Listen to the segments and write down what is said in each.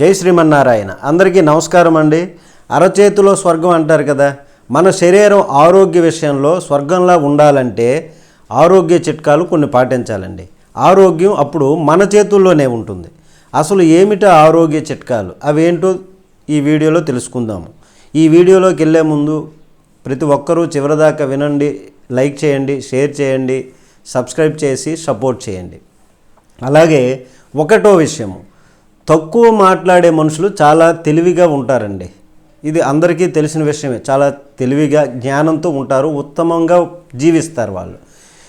జై శ్రీమన్నారాయణ. అందరికీ నమస్కారం అండి. అరచేతిలో స్వర్గం అంటారు కదా. మన శరీరం ఆరోగ్య విషయంలో స్వర్గంలా ఉండాలంటే ఆరోగ్య చిట్కాలు కొన్ని పాటించాలండి. ఆరోగ్యం అప్పుడు మన చేతుల్లోనే ఉంటుంది. అసలు ఏమిటో ఆరోగ్య చిట్కాలు? అవేంటో ఈ వీడియోలో తెలుసుకుందాము. ఈ వీడియోలోకి వెళ్ళే ముందు ప్రతి ఒక్కరూ చివరిదాకా వినండి లైక్ చేయండి షేర్ చేయండి సబ్స్క్రైబ్ చేసి సపోర్ట్ చేయండి. అలాగే ఒకటో విషయము. తక్కువ మాట్లాడే మనుషులు చాలా తెలివిగా ఉంటారండి. ఇది అందరికీ తెలిసిన విషయమే. చాలా తెలివిగా జ్ఞానంతో ఉంటారు ఉత్తమంగా జీవిస్తారు వాళ్ళు.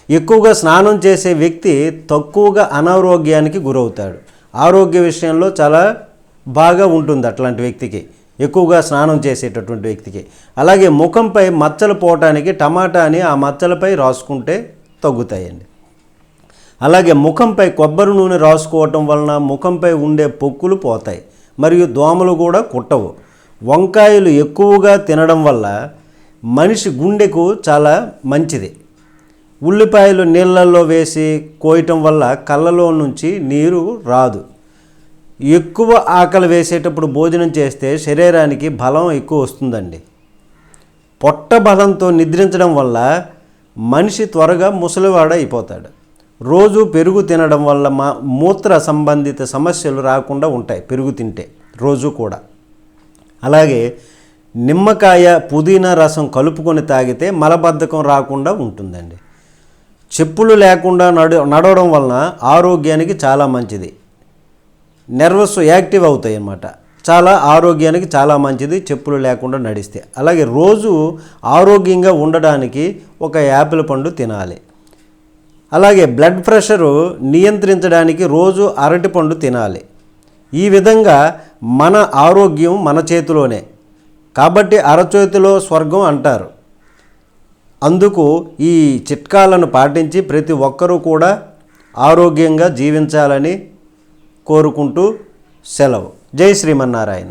ఎక్కువగా స్నానం చేసే వ్యక్తి తక్కువగా అనారోగ్యానికి గురవుతాడు. ఆరోగ్య విషయంలో చాలా బాగా ఉంటుంది అట్లాంటి వ్యక్తికి. ఎక్కువగా స్నానం చేసేటటువంటి వ్యక్తికి. అలాగే ముఖంపై మచ్చలు పోవటానికి టమాటాని ఆ మచ్చలపై రాసుకుంటే తగ్గుతాయండి. అలాగే ముఖంపై కొబ్బరి నూనె రాసుకోవటం వలన ముఖంపై ఉండే పొక్కులు పోతాయి మరియు దోమలు కూడా కుట్టవు. వంకాయలు ఎక్కువగా తినడం వల్ల మనిషి గుండెకు చాలా మంచిది. ఉల్లిపాయలు నీళ్ళల్లో వేసి కోయటం వల్ల కళ్ళలో నుంచి నీరు రాదు. ఎక్కువ ఆకలి వేసేటప్పుడు భోజనం చేస్తే శరీరానికి బలం ఎక్కువ వస్తుందండి. పొట్ట బలంతో నిద్రించడం వల్ల మనిషి త్వరగా ముసలివాడ అయిపోతాడు రోజు పెరుగు తినడం వల్ల మా మూత్ర సంబంధిత సమస్యలు రాకుండా ఉంటాయి పెరుగు తింటే రోజు కూడా. అలాగే నిమ్మకాయ పుదీనా రసం కలుపుకొని తాగితే మలబద్ధకం రాకుండా ఉంటుందండి. చెప్పులు లేకుండా నడు నడవడం వలన ఆరోగ్యానికి చాలా మంచిది. నెర్వస్ యాక్టివ్ అవుతాయి అన్నమాట చాలా ఆరోగ్యానికి చాలా మంచిది చెప్పులు లేకుండా నడిస్తే. అలాగే రోజు ఆరోగ్యంగా ఉండడానికి ఒక యాపిల్ పండు తినాలి. అలాగే బ్లడ్ ప్రెషరు నియంత్రించడానికి రోజు అరటిపండు తినాలి. ఈ విధంగా మన ఆరోగ్యం మన చేతిలోనే. కాబట్టి అరచేతిలో స్వర్గం అంటారు. అందుకు ఈ చిట్కాలను పాటించి ప్రతి ఒక్కరూ కూడా ఆరోగ్యంగా జీవించాలని కోరుకుంటూ సెలవు. జై శ్రీమన్నారాయణ.